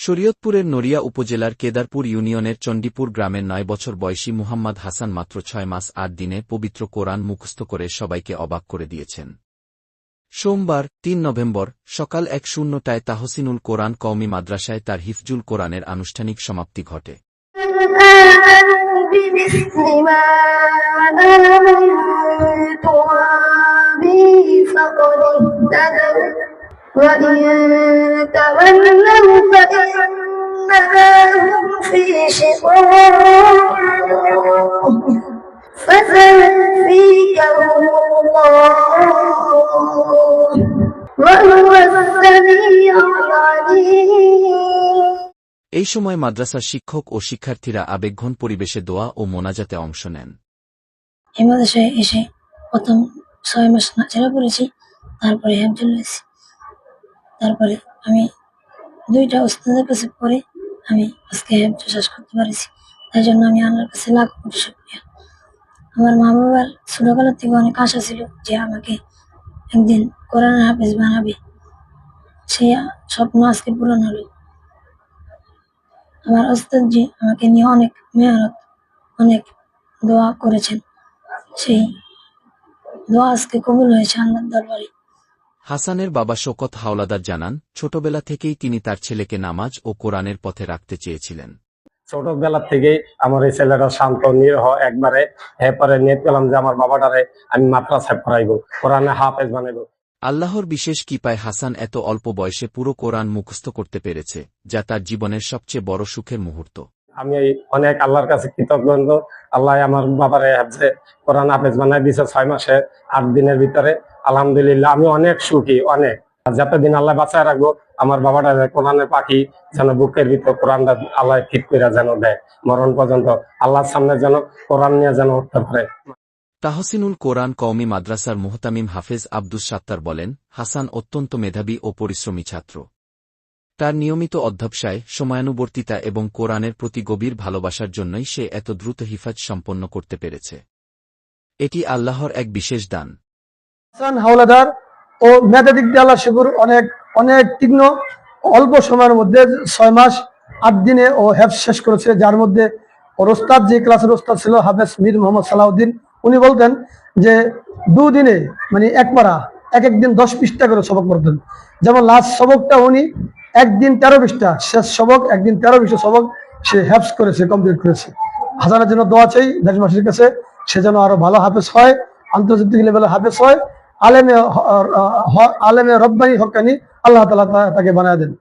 শরীয়তপুরের নড়িয়া উপজেলার কেদারপুর ইউনিয়নের চণ্ডীপুর গ্রামের নয় বছর বয়সী মুহাম্মদ হাসান মাত্র ছয় মাস আট দিনে পবিত্র কোরআন মুখস্থ করে সবাইকে অবাক করে দিয়েছেন সোমবার তিন নভেম্বর সকাল এক শূন্যটায় তাহসিনুল কোরআন কওমি মাদ্রাসায় তার হিফজুল কোরআনের আনুষ্ঠানিক সমাপ্তি ঘটে آمنوا بمثل ما آمنتم به فقد اهتدوا وإن تولوا فإنما هم في شقاق فسيكفيكهم الله وهو السميع العليم এই সময় মাদ্রাসার শিক্ষক ও শিক্ষার্থীরা আবেগঘন পরিবেশে দোয়া ও মোনাজাতে অংশ নেন এই মাদ্রাসায় এসে প্রথম ছয় মাস নাচেরা পড়েছি তারপরে হ্যাম চলে এসেছি তারপরে আমি দুইটা ওস্তাদের কাছে পড়ে আমি আজকে হ্যাম শেষ করতে পারেছি তাই জন্য আমি আল্লাহর কাছে লাখ কোটি শুক্রিয়া। আমার মা বাবার ছোটবেলার থেকে অনেক আশা ছিল যে আমাকে একদিন কোরআন হাফেজ বানাবে। সে স্বপ্ন আজকে পূরণ হলো। আমার ওস্তাদজি আমাকে নিয়ে অনেক মেহনত, অনেক দোয়া করেছেন। সেই দোয়া আজকে কবুল হয়েছে আল্লাহর দরবারে। হাসানের বাবা শোকত হাওলাদার জানান ছোটবেলা থেকেই তিনি তার ছেলেকে নামাজ ও কোরআনের পথে রাখতে চেয়েছিলেন। ছোটবেলা থেকেই আমার এই ছেলেটা শান্ত নিরহ একবারে এরপরে নিয়ে পেলাম যে আমার বাবাটারে আমি মাদ্রাসায় পড়াইবো কোরআনে হাফেজ বানাইবো। আল্লাহর বিশেষ কৃপায় হাসান এত অল্প বয়সে পুরো কোরআন মুখস্থ করতে পেরেছে যা তার জীবনের সবচেয়ে বড় সুখের মুহূর্ত। আমি অনেক আল্লাহর কাছে কৃতজ্ঞ আল্লাহ আমার বাবারে কোরআন হাফেজ বানাই দিয়েছে ছয় মাসে আট দিনের ভিতরে আলহামদুলিল্লাহ, আমি অনেক সুখী, অনেক। যতদিন আল্লাহ বাঁচায় রাখব, আমার বাবাটা কোরআনের পাখি, যেন বুকের ভিতর কোরআনটা আল্লাহ ঠিক করে যেন দেয়। মরণ পর্যন্ত আল্লাহর সামনে যেন কোরআন নিয়ে যেন উঠতে পারে। তাহসিনুল কোরআন কওমি মাদ্রাসার মুহতামিম হাফেজ আব্দুস সাত্তার বলেন, হাসান অত্যন্ত মেধাবী ও পরিশ্রমী ছাত্র। তার নিয়মিত অধ্যবসায়, সময়ানুবর্তিতা এবং কোরআনের প্রতি গভীর ভালোবাসার জন্যই সে এত দ্রুত হিফাজ সম্পন্ন করতে পেরেছে। এটি আল্লাহর এক বিশেষ দান। হাসান হাওলাদার ও মেধা দিক শুকুর অনেক অনেক তীক্ষ্ণ, অল্প সময়ের মধ্যে ছয় মাস, আট দিনে ও হ্যাফ শেষ করেছে। যার মধ্যে ওর ওস্তাদ, যে ক্লাসের ওস্তাদ ছিল হাফেজ মীর মোহাম্মদ সালাউদ্দিন, উনি বলতেন যে দুদিনে মানে এক পারা এক একদিন দশ পৃষ্ঠা করে সবক পড়তেন। যেমন লাস্ট সবকটা উনি একদিন তেরো পৃষ্ঠা শেষ সবক একদিন তেরো পৃষ্ঠা সবক সে হ্যাপস করেছে কমপ্লিট করেছে। হাসানের জন্য দোয়া চাই দেশবাসীর কাছে, সে যেন আরও ভালো হাফেজ হয়, আন্তর্জাতিক লেভেলে হাফেজ হয় আলেমে আলেমে রব্বানি হকানি আল্লাহ তালা তাকে বানায় দেন।